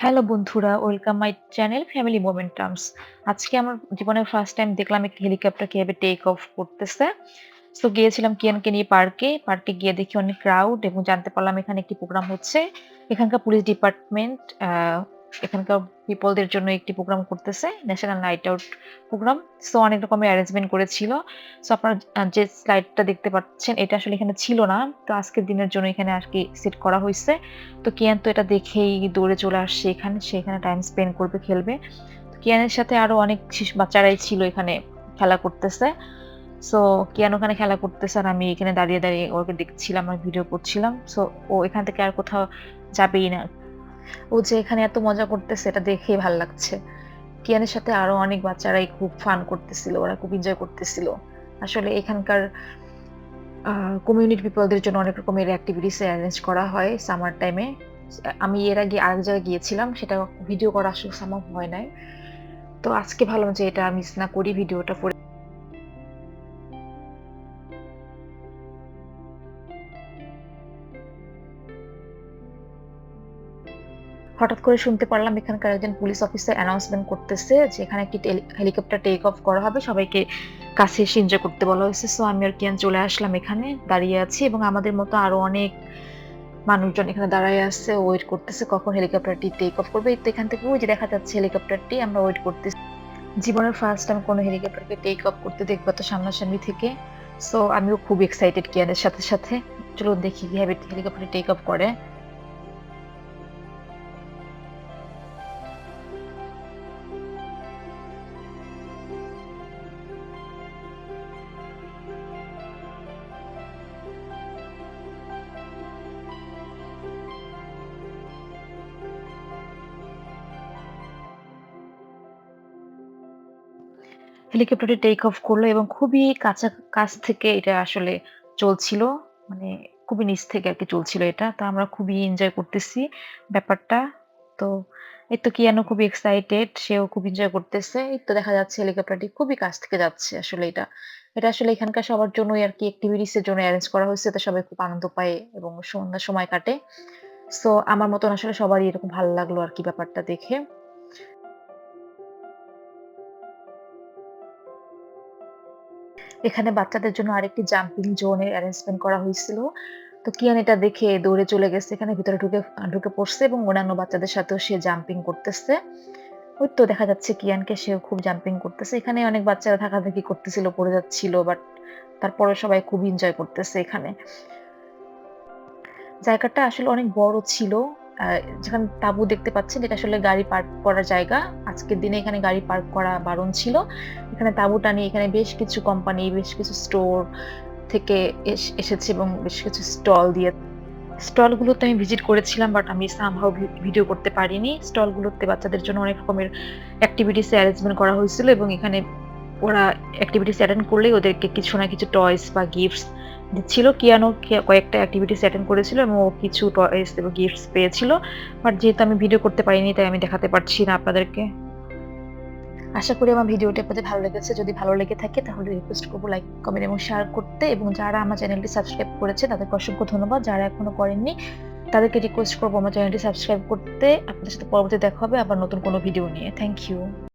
Hello বন্ধুরা, welcome my channel family momentums. আজকে আমার জীবনের ফার্স্ট টাইম দেখলাম একটি হেলিকপ্টার কীভাবে টেক অফ করতেছে। সো গিয়েছিলাম কিয়ানকে নিয়ে পার্কে। পার্কে গিয়ে দেখি অনেক ক্রাউড এবং জানতে পারলাম এখানে একটি প্রোগ্রাম হচ্ছে। এখানকার পুলিশ ডিপার্টমেন্ট এখানকার পিপলদের জন্য একটি প্রোগ্রাম করতেছে। National night out program. So অনেক রকমের অ্যারেঞ্জমেন্ট করেছিল। সো আপনারা যে স্লাইডটা দেখতে পাচ্ছেন এটা আসলে এখানে ছিল না। তো আজকের দিনের জন্য এখানে আরকি সেট করা হয়েছে তো কিয়ান তো এটা দেখেই দৌড়ে চলে আসছে এখানে। সে এখানে টাইম স্পেন্ড করবে, খেলবে। তো কিয়ানের সাথে আরও অনেক শিশু বাচ্চারাই ছিল এখানে খেলা করতেছে। সো কিয়ান ওখানে খেলা করতেছে আর আমি এখানে দাঁড়িয়ে, দাঁড়িয়ে ওকে দেখছিলাম আর ভিডিও করছিলাম। সো ও এখান থেকে আর কোথাও যাবেই না। ও যে এখানে এত মজা করতেছে, এটা দেখেই ভালো লাগছে। কিয়ানের সাথে আরও অনেক বাচ্চারাই খুব ফান করতেছিল। ওরা খুব এনজয় করতেছিল। আসলে এখানকার কমিউনিটি পিপলদের জন্য অনেক রকমের এক্টিভিটিস অ্যারেঞ্জ করা হয় সামার টাইমে। আমি এর আগে আরেক জায়গায় গিয়েছিলাম। সেটা ভিডিও করা আসলে সম্ভব হয় নাই। তো আজকে ভাবলাম যে এটা মিস না করি ভিডিওটা হঠাৎ করে শুনতে পারলাম এখানকার একজন পুলিশ অফিসার অ্যানাউন্সমেন্ট করতেছে যে এখানে একটি হেলিকপ্টার টেক অফ করা হবে। সবাইকে কাছে এসে এনজয় করতে বলা হয়েছে। সো আমি আর কিয়ান চলে আসলাম এখানে। দাঁড়িয়ে আছি এবং আমাদের মতো আরও অনেক মানুষজন এখানে দাঁড়ায় আছে, ওয়েট করতেছে কখন হেলিকপ্টারটি টেক অফ করবে। তো এখান থেকে ওই যে দেখা যাচ্ছে হেলিকপ্টারটি আমরা ওয়েট করতেছি। জীবনের ফার্স্ট টাইম কোনো হেলিকপ্টারকে টেক অফ করতে দেখব তো সামনাসামনি থেকে। সো আমিও খুব এক্সাইটেড কিয়ানের সাথে, সাথে। চলুন দেখি কীভাবে হেলিকপ্টারটি টেক অফ করে। হেলিকপ্টারটি টেক অফ করল এবং খুবই কাছা, কাছ থেকে এটা আসলে চলছিল। মানে খুবই নিচ থেকে আর কি চলছিল এটা। তো আমরা খুবই এনজয় করতেছি ব্যাপারটা। তো এই তো কিয়ানও খুবই এক্সাইটেড। সেও খুব এনজয় করতেছে। এই তো দেখা যাচ্ছে হেলিকপ্টারটি খুবই কাছ থেকে যাচ্ছে আসলে এটা। এটা আসলে এখানকার সবার জন্যই আরকি এক্টিভিটিস এর জন্য অ্যারেঞ্জ করা হয়েছে। তো সবাই খুব আনন্দ পায় এবং সন্ধ্যার সময় কাটে। সো আমার মতন আসলে সবারই এরকম ভালো লাগল আর কি ব্যাপারটা দেখে। এখানে বাচ্চাদের জন্য আরেকটি জাম্পিং জোন এর অ্যারেঞ্জমেন্ট করা হয়েছিল। তো কিয়ান এটা দেখে দৌড়ে চলে গেছে। এখানে ভিতরে ঢুকে ঢুকে পড়ছে এবং অন্যান্য বাচ্চাদের সাথেও সে জাম্পিং করতেছে। ওই তো দেখা যাচ্ছে কিয়ানকে সেও খুব জাম্পিং করতেছে। এখানে অনেক বাচ্চারা ধাক্কাধাক্কি করতেছিল, পড়ে যাচ্ছিল। বাট তারপরেও সবাই খুব এনজয় করতেছে এখানে। জায়গাটা আসলে অনেক বড় ছিল। যেখানে তাঁবু দেখতে পাচ্ছেন এটা আসলে গাড়ি পার্ক করার জায়গা। আজকের দিনে এখানে গাড়ি পার্ক করা বারণ ছিল। এখানে তাঁবু টানিয়ে এখানে বেশ কিছু কোম্পানি, বেশ কিছু স্টোর থেকে এস এসেছে এবং বেশ কিছু স্টল দিয়ে স্টলগুলোতে আমি ভিজিট করেছিলাম বাট আমি সামহাউ ভি ভিডিও করতে পারিনি। স্টলগুলোতে বাচ্চাদের জন্য অনেক রকমের অ্যাক্টিভিটিস অ্যারেঞ্জমেন্ট করা হয়েছিল এবং এখানে ওরা অ্যাক্টিভিটিস অ্যাটেন্ড করলেই ওদেরকে কিছু না কিছু টয়স বা গিফটস দিচ্ছিল। কিয়ানও কে কয়েকটা অ্যাক্টিভিটিস অ্যাটেন্ড করেছিল এবং ও কিছু টয়েস এবং গিফটস পেয়েছিল। বাট যেহেতু আমি ভিডিও করতে পারিনি তাই আমি দেখাতে পারছি না আপনাদেরকে। আশা করি আমার ভিডিওটি আপনাদের ভালো লেগেছে। যদি ভালো লেগে থাকে তাহলে রিকোয়েস্ট করব লাইক, কমেন্ট এবং শেয়ার করতে এবং যারা আমার চ্যানেলটি সাবস্ক্রাইব করেছে তাদেরকে অসংখ্য ধন্যবাদ। যারা এখনও করেননি তাদেরকে রিকোয়েস্ট করব আমার চ্যানেলটি সাবস্ক্রাইব করতে। আপনাদের সাথে পরবর্তীতে দেখা হবে আবার নতুন কোনো ভিডিও নিয়ে। Thank you.